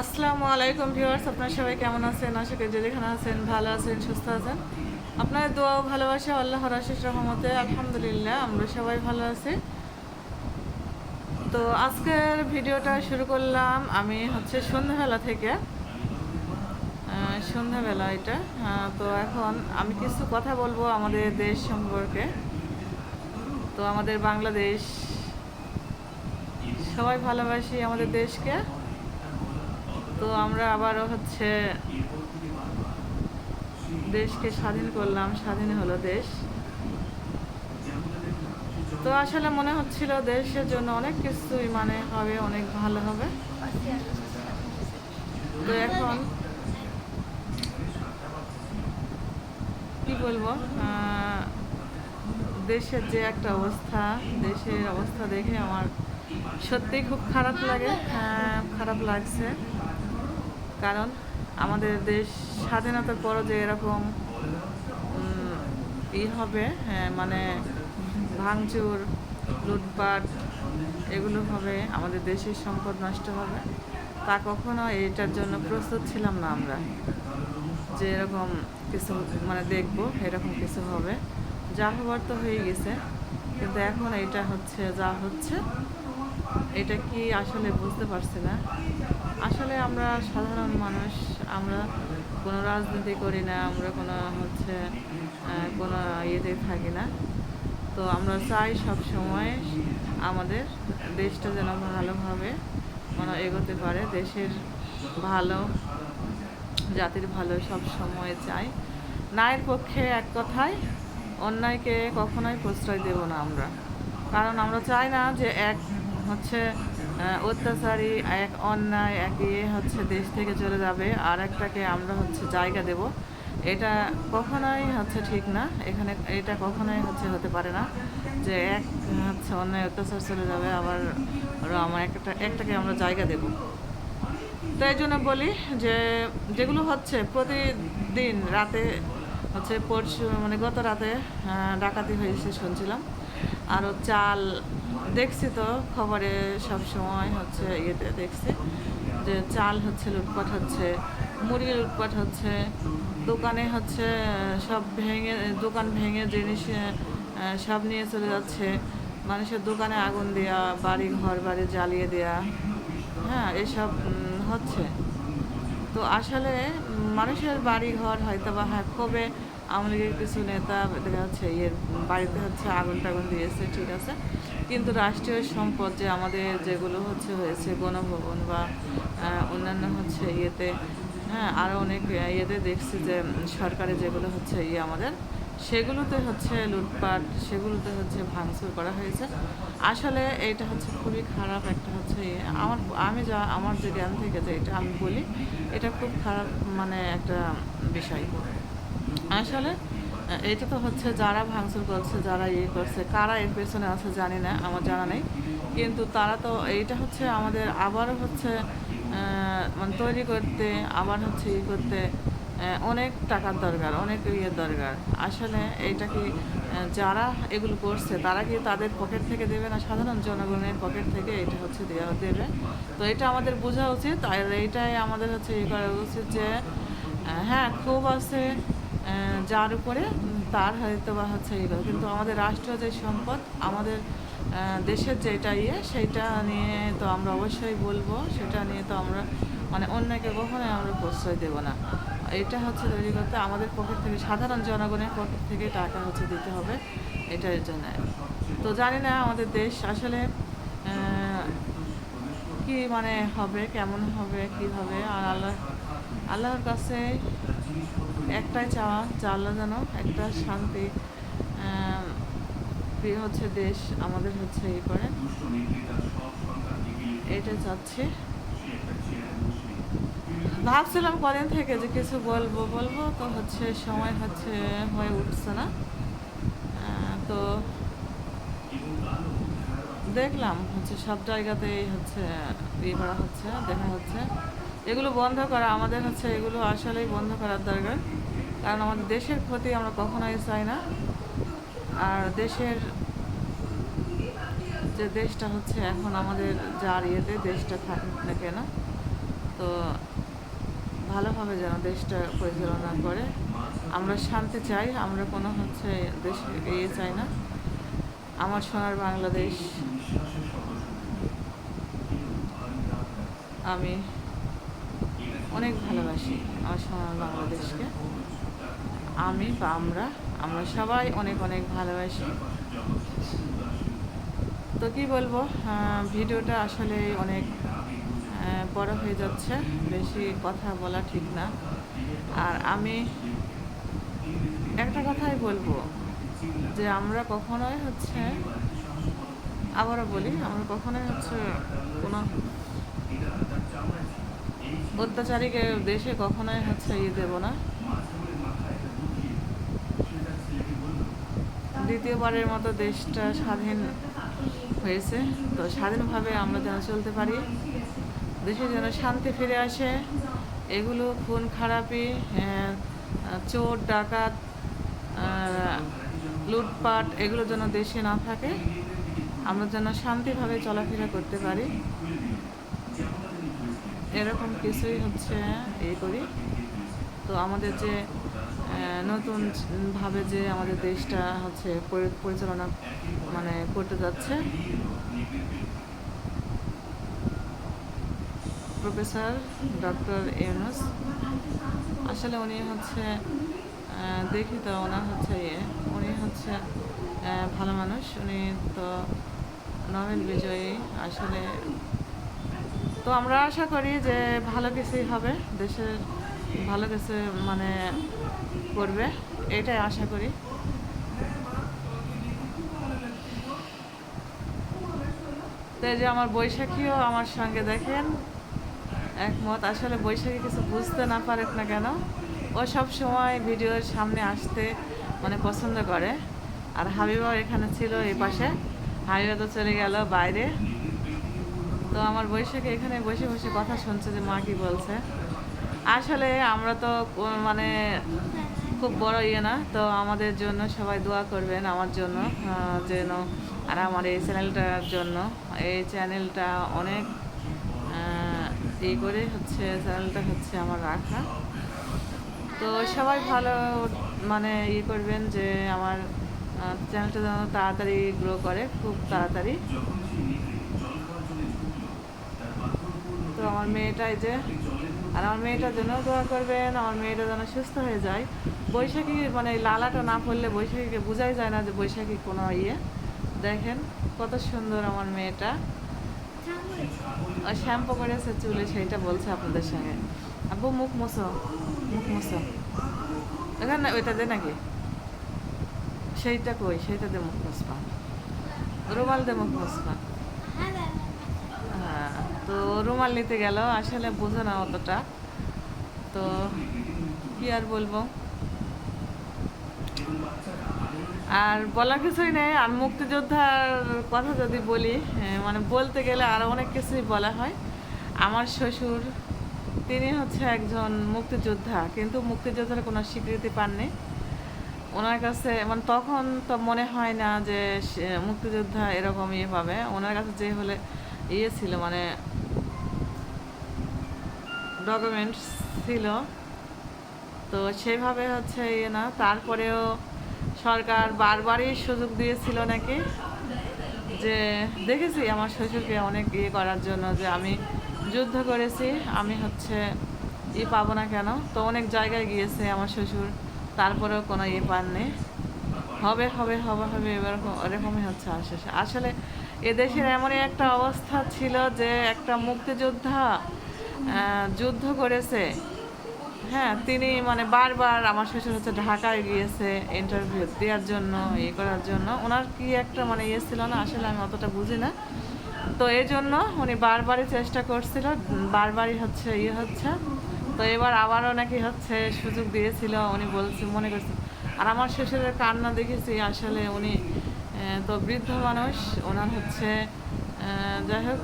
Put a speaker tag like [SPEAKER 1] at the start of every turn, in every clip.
[SPEAKER 1] আসসালামু আলাইকুম ভিউয়ার্স আপনারা সবাই কেমন আছেন? আশা করি যেখানে আছেন ভালো আছেন সুস্থ আছেন। আপনার দোয়া ভালোবাসা আল্লাহর আশিস রহমতে আলহামদুলিল্লাহ আমরা সবাই ভালো আছি। তো আজকের ভিডিওটা শুরু করলাম আমি হচ্ছে সন্ধ্যাবেলা থেকে। সন্ধ্যাবেলা এটা। আহ, তো এখন আমি কিছু কথা বলব আমাদের দেশ সম্পর্কে। তো আমাদের বাংলাদেশ সবাই ভালোবাসি আমাদের দেশকে। তো আমরা আবারও হচ্ছে দেশকে স্বাধীন করলাম স্বাধীন হলো দেশ। তো আসলে মনে হচ্ছিল দেশের জন্য অনেক কিছুই মানে হবে অনেক ভালো হবে। তো এখন কি বলব? দেশের যে একটা অবস্থা দেশের অবস্থা দেখে আমার সত্যিই খুব খারাপ লাগে। আহ, খারাপ লাগছে। কারণ আমাদের দেশ স্বাধীনতার পরও যে এরকম ই হবে হ্যাঁ, মানে ভাঙচুর লুটপাট এগুলো হবে আমাদের দেশের সম্পদ নষ্ট হবে। তা কখনো এটার জন্য প্রস্তুত ছিলাম না আমরা। যে এরকম কিছু মানে দেখব এরকম কিছু হবে। যা হবার তো হয়ে গেছে কিন্তু এখন এটা হচ্ছে যা হচ্ছে এটা কি আসলে বুঝতে পারছি না। আসলে আমরা সাধারণ মানুষ, আমরা কোনো রাজনীতি করি না, আমরা কোনো হচ্ছে কোনো ইয়েতে থাকি না। তো আমরা চাই সব সময় আমাদের দেশটা যেন ভালোভাবে মানে এগোতে পারে, দেশের ভালো, জাতির ভালো সব সময় চাই। নায়ের পক্ষে এক কথায়, অন্যায়কে কখনোই প্রশ্রয় দেব না আমরা। কারণ আমরা চাই না যে এক হচ্ছে অত্যাচারী এক অন্যায় এক ইয়ে হচ্ছে দেশ থেকে চলে যাবে, আর একটাকে আমরা হচ্ছে জায়গা দেব। এটা কখনোই হচ্ছে ঠিক না। এখানে এটা কখনোই হচ্ছে হতে পারে না যে এক হচ্ছে অন্যায় অত্যাচার চলে যাবে, আবার আমার একটা, একটাকে আমরা জায়গা দেব। তো এই জন্য বলি যে যেগুলো হচ্ছে প্রতিদিন রাতে হচ্ছে পরশু মানে গত রাতে ডাকাতি হয়েছে শুনছিলাম। আরও চাল দেখছি তো, খবরে সব সময় হচ্ছে ইয়েতে দেখছি যে চাল হচ্ছে, লুটপাট হচ্ছে, মুরগি লুটপাট হচ্ছে, দোকানে হচ্ছে, সব ভেঙে, দোকান ভেঙে জিনিস সব নিয়ে চলে যাচ্ছে। মানুষের দোকানে আগুন দেওয়া বাড়ি ঘর, বাড়ি জ্বালিয়ে দেওয়া হ্যাঁ এসব হচ্ছে। তো আসলে মানুষের বাড়ি ঘর হয়তো বা হ্যাঁ ক্ষোভে আওয়ামী লীগের কিছু নেতা দেখা যাচ্ছে ইয়ে বাড়িতে হচ্ছে আগুন টাগুন দিয়েছে, ঠিক আছে। কিন্তু রাষ্ট্রীয় সম্পদ যে আমাদের যেগুলো হচ্ছে হয়েছে, গণভবন বা অন্যান্য হচ্ছে ইয়েতে হ্যাঁ আরও অনেক ইয়েতে দেখছি যে সরকারি যেগুলো হচ্ছে ইয়ে আমাদের, সেগুলোতে হচ্ছে লুটপাট, সেগুলোতে হচ্ছে ভাঙচুর করা হয়েছে। আসলে এটা হচ্ছে খুবই খারাপ একটা হচ্ছে ইয়ে। আমার, আমি যা, আমার যে জ্ঞান থেকে যে এটা আমি বলি, এটা খুব খারাপ মানে একটা বিষয়। আসলে এটা তো হচ্ছে যারা ভাঙচুর করছে, যারা ইয়ে করছে, কারা এর পেছনে আছে জানি না, আমার জানা নেই। কিন্তু তারা তো, এইটা হচ্ছে আমাদের আবার হচ্ছে মানে তৈরি করতে, আবার হচ্ছে ই করতে অনেক টাকার দরকার, অনেক ইয়ের দরকার। আসলে এইটা কি যারা এগুলো করছে, তারা কি তাদের পকেট থেকে দেবে না? সাধারণ জনগণের পকেট থেকে এটা হচ্ছে দেওয়া দেবে। তো এটা আমাদের বোঝা উচিত, আর এইটাই আমাদের হচ্ছে ইয়ে করা উচিত যে হ্যাঁ খুব আছে যার উপরে তার হয়তো বা হচ্ছে এগুলো কিন্তু আমাদের রাষ্ট্রীয় যে সম্পদ, আমাদের দেশের যেটা ইয়ে সেইটা নিয়ে তো আমরা অবশ্যই বলব, সেটা নিয়ে তো আমরা মানে অন্যকে কখনোই আমরা প্রশ্রয় দেব না। এটা হচ্ছে তৈরি করতে আমাদের পকেট থেকে, সাধারণ জনগণের পকেট থেকে টাকা হচ্ছে দিতে হবে, এটার জন্য। তো জানি না আমাদের দেশ আসলে কি মানে হবে, কেমন হবে, কি হবে, আর আল্লাহ, আল্লাহর কাছে একটাই চাওয়া যে আল্লাহ যেন, একটা শান্তি প্রিয় হচ্ছে দেশ, আমাদের হচ্ছে ই করে। এটা চাচ্ছি। ভাবছিলাম কদিন থেকে যে কিছু বলব বলব, তো হচ্ছে সময় হচ্ছে হয়ে উঠছে না। তো দেখলাম হচ্ছে সব জায়গাতেই হচ্ছে ইয়ে করা হচ্ছে, দেখা হচ্ছে। এগুলো বন্ধ করা, আমাদের হচ্ছে এগুলো আসলেই বন্ধ করার দরকার। কারণ আমাদের দেশের ক্ষতি আমরা কখনোই চাই না। আর দেশের যে দেশটা হচ্ছে এখন আমাদের যার ইয়েতে দেশটা থাকুক না কেন, তো ভালোভাবে যেন দেশটা পরিচালনা করে। আমরা শান্তি চাই, আমরা কোনো হচ্ছে দেশ ইয়ে চাই না। আমার সোনার বাংলাদেশ। আমি অনেক ভালোবাসি আমার বাংলাদেশকে। আমি বা আমরা আমরা সবাই অনেক অনেক ভালোবাসি। তো কি বলব ভিডিওটা আসলে অনেক বড় হয়ে যাচ্ছে, বেশি কথা বলা ঠিক না। আর আমি একটা কথাই বলব, যে আমরা কখনোই হচ্ছে, আবারও বলি, আমরা কখনোই হচ্ছে কোনো অত্যাচারীকে দেশে কখনোই হচ্ছে ইয়ে দেবো না। দ্বিতীয়বারের মতো দেশটা স্বাধীন হয়েছে। তো স্বাধীনভাবে আমরা যেন চলতে পারি দেশে যেন শান্তি ফিরে আসে এগুলো খুন খারাপি হ্যাঁ, চোর ডাকাত লুটপাট এগুলো যেন দেশে না থাকে আমরা যেন শান্তিভাবে চলাফেরা করতে পারি। এরকম কিছুই হচ্ছে এই করি। তো আমাদের যে নতুন ভাবে যে আমাদের দেশটা হচ্ছে পরিচালনা মানে করতে যাচ্ছে। Professor doctor Yunus. আসলে উনি হচ্ছে দেখি তো ওনার হচ্ছে ইয়ে উনি হচ্ছে ভালো মানুষ। উনি তো নোবেল বিজয়ী। আসলে তো আমরা আশা করি যে ভালো কিছুই হবে দেশের ভালো কিছু মানে করবে, এটাই আশা করি। তো যে আমার বৈশাখীও আমার সঙ্গে দেখেন, একমত। আসলে বৈশাখী কিছু বুঝতে না পারে না কেন, ও সব সময় ভিডিওর সামনে আসতে মানে পছন্দ করে। আর হাবিবাও এখানে ছিল এই পাশে, হাবিবা তো চলে গেল বাইরে। তো আমার বৈশাখী এখানে বসে বসে কথা শুনছে যে মা কি বলছে। আসলে আমরা তো মানে খুব বড় ইয়ে না, তো আমাদের জন্য সবাই দোয়া করবেন আমার জন্য যেন, আর আমার এই চ্যানেলটার জন্য। এই চ্যানেলটা অনেক ই করে হচ্ছে, চ্যানেলটা হচ্ছে আমার রাখা। তো সবাই ভালো মানে ইয়ে করবেন যে আমার চ্যানেলটা যেন তাড়াতাড়ি গ্রো করে, খুব তাড়াতাড়ি তো আমার মেয়েটাই যে আর আমার মেয়েটার জন্য দোয়া করবেন আমার মেয়েটা যেন সুস্থ হয়ে যায়। বৈশাখী মানে লালাটা না পড়লে বৈশাখীকে বোঝাই যায় না যে বৈশাখী কোনো ইয়ে। দেখেন কত সুন্দর আমার মেয়েটা। আর শ্যাম্পু করেছে চুলে সেইটা বলছে আপনাদের সঙ্গে। আব্বু মুখ মুছো মুখ মুছো। এখানে ওইটা দে নাকি? সেইটা কই? সেইটা দে মুখ মুছবা। রুমাল দে মুখ হ্যাঁ, তো রুমাল নিতে গেল, আসলে বোঝে না অতটা। তো কি আর বলব? আর বলার কিছুই নেই, আর মুক্তিযোদ্ধার কথা যদি বলি মানে বলতে গেলে আরও অনেক কিছুই বলা হয়। আমার শ্বশুর, তিনি হচ্ছে একজন মুক্তিযোদ্ধা, কিন্তু মুক্তিযোদ্ধার কোনো স্বীকৃতি পাননি। ওনার কাছে মানে তখন তো মনে হয় না যে মুক্তিযোদ্ধা এরকম ইয়ে পাবে ওনার কাছে যে হলে ইয়ে ছিল মানে ডকুমেন্টস ছিল। তো সেভাবে হচ্ছে ইয়ে না, তারপরেও সরকার বারবারই সুযোগ দিয়েছিল নাকি? যে দেখেছি আমার শ্বশুরকে অনেক ইয়ে করার জন্য যে আমি যুদ্ধ করেছি, আমি হচ্ছে ই পাবো না কেন? তো অনেক জায়গায় গিয়েছে আমার শ্বশুর, তারপরেও কোনো ইয়ে পাননি। হবে হবে হবে হবে এরকম এরকমই হচ্ছে আসলে আসলে এদেশের এমনই একটা অবস্থা ছিল যে একটা মুক্তিযোদ্ধা যুদ্ধ করেছে। হ্যাঁ তিনি মানে বারবার আমার শ্বশুর হচ্ছে ঢাকায় গিয়েছে ইন্টারভিউ দেওয়ার জন্য ইয়ে করার জন্য। ওনার কি একটা মানে ইয়ে ছিল না? আসলে আমি অতটা বুঝি না। তো এই জন্য উনি বারবারই চেষ্টা করছিল, বারবারই হচ্ছে ইয়ে হচ্ছে। তো এবার আবারও নাকি হচ্ছে সুযোগ দিয়েছিল। উনি বলছে, মনে করছে, আর আমার শ্বশুরের কান্না দেখেছি, আসলে উনি তো বৃদ্ধ মানুষ, ওনার হচ্ছে যাই হোক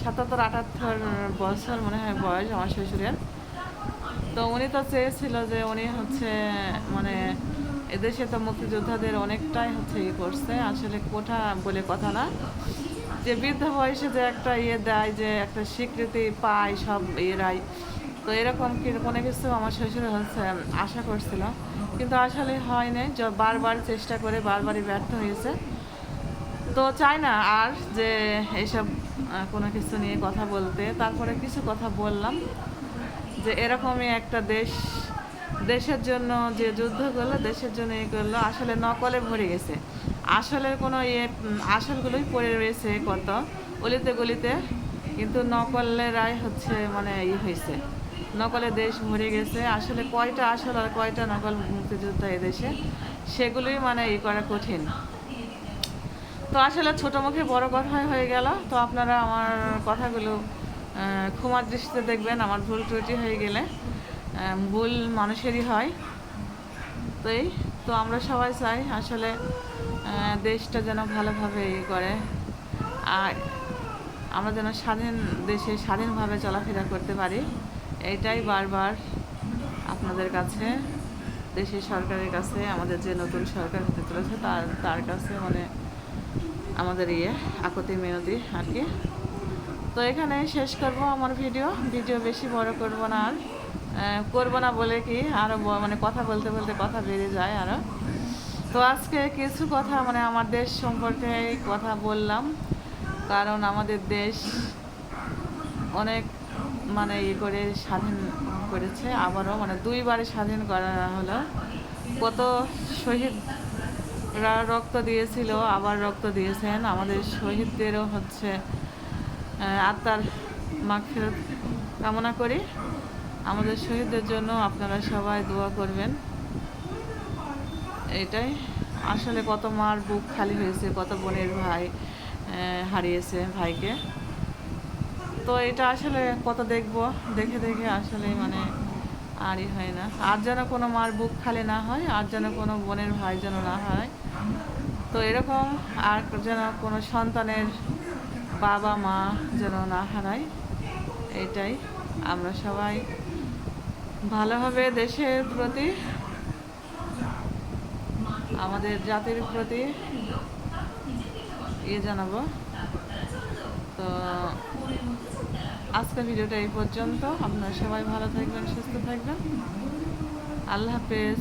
[SPEAKER 1] সাতাত্তর আটাত্তর বছর মনে হয় বয়স আমার শ্বশুরের। তো উনি তো চেয়েছিল যে উনি হচ্ছে মানে এদেশে তো মুক্তিযোদ্ধাদের অনেকটাই হচ্ছে ইয়ে করছে, আসলে কোঠা বলে কথা না। যে বৃদ্ধ বয়সে যে একটা ইয়ে দেয়, যে একটা স্বীকৃতি পায় সব ইয়েরাই তো এরকম কোনো কিছু আমার শ্বশুর হচ্ছে আশা করছিল। কিন্তু আসলে হয়নি য- বারবার চেষ্টা করে বারবারই ব্যর্থ হয়েছে। তো চাই না আর যে এইসব কোনো কিছু নিয়ে কথা বলতে। তারপরে কিছু কথা বললাম, যে এরকমই একটা দেশ, দেশের জন্য যে যুদ্ধ করল, দেশের জন্য ইয়ে করল, আসলে নকলে ভরে গেছে। আসলের কোনো ইয়ে আসলগুলোই পড়ে রয়েছে কত গলিতে গলিতে, কিন্তু নকলেরাই হচ্ছে মানে ই হয়েছে। নকলে দেশ ভরে গেছে। আসলে কয়টা আসল আর কয়টা নকল মুক্তিযোদ্ধা এদেশে, সেগুলোই মানে ই করা কঠিন। তো আসলে ছোট মুখে বড় কথাই হয়ে গেল। তো আপনারা আমার কথাগুলো ক্ষমার দৃষ্টিতে দেখবেন, আমার ভুল ত্রুটি হয়ে গেলে ভুল মানুষেরই হয়। তো এই, তো আমরা সবাই চাই আসলে দেশটা যেন ভালোভাবে ই করে, আর আমরা যেন স্বাধীন দেশে স্বাধীনভাবে চলাফেরা করতে পারি। এইটাই বারবার আপনাদের কাছে, দেশের সরকারের কাছে, আমাদের যে নতুন সরকার হতে চলেছে তার তার কাছে মানে আমাদের ইয়ে আকতি মিনতি আর কি। তো এখানে শেষ করব আমার ভিডিও। ভিডিও বেশি বড় করব না আর। করব না বলে কি আরও মানে কথা বলতে বলতে কথা বেড়ে যায় আরও তো আজকে কিছু কথা মানে আমার দেশ সম্পর্কে কথা বললাম। কারণ আমাদের দেশ অনেক মানে ইয়ে করে স্বাধীন করেছে আবারও মানে দুইবারে স্বাধীন করা হলো। কত শহীদরা রক্ত দিয়েছিল, আবার রক্ত দিয়েছেন। আমাদের শহীদদেরও হচ্ছে আত্মার মাগফিরাত কামনা করি। আমাদের শহীদদের জন্য আপনারা সবাই দোয়া করবেন। এটাই। আসলে কত মার বুক খালি হয়েছে, কত বোনের ভাই হারিয়েছে ভাইকে। তো এটা আসলে কত দেখব? দেখে দেখে আসলে মানে আরই হয় না। আর যেন কোনো মার বুক খালি না হয়, আর যেন কোনো বোনের ভাই যেন না হয়। তো এরকম আর যেন কোনো সন্তানের বাবা মা যেন না হারায়, এটাই। আমরা সবাই ভালোভাবে দেশের প্রতি, আমাদের জাতির প্রতি। ইয়ে জানাব। তো আজকের ভিডিওটা এই পর্যন্ত। আপনারা সবাই ভালো থাকবেন সুস্থ থাকবেন। আল্লাহ হাফেজ।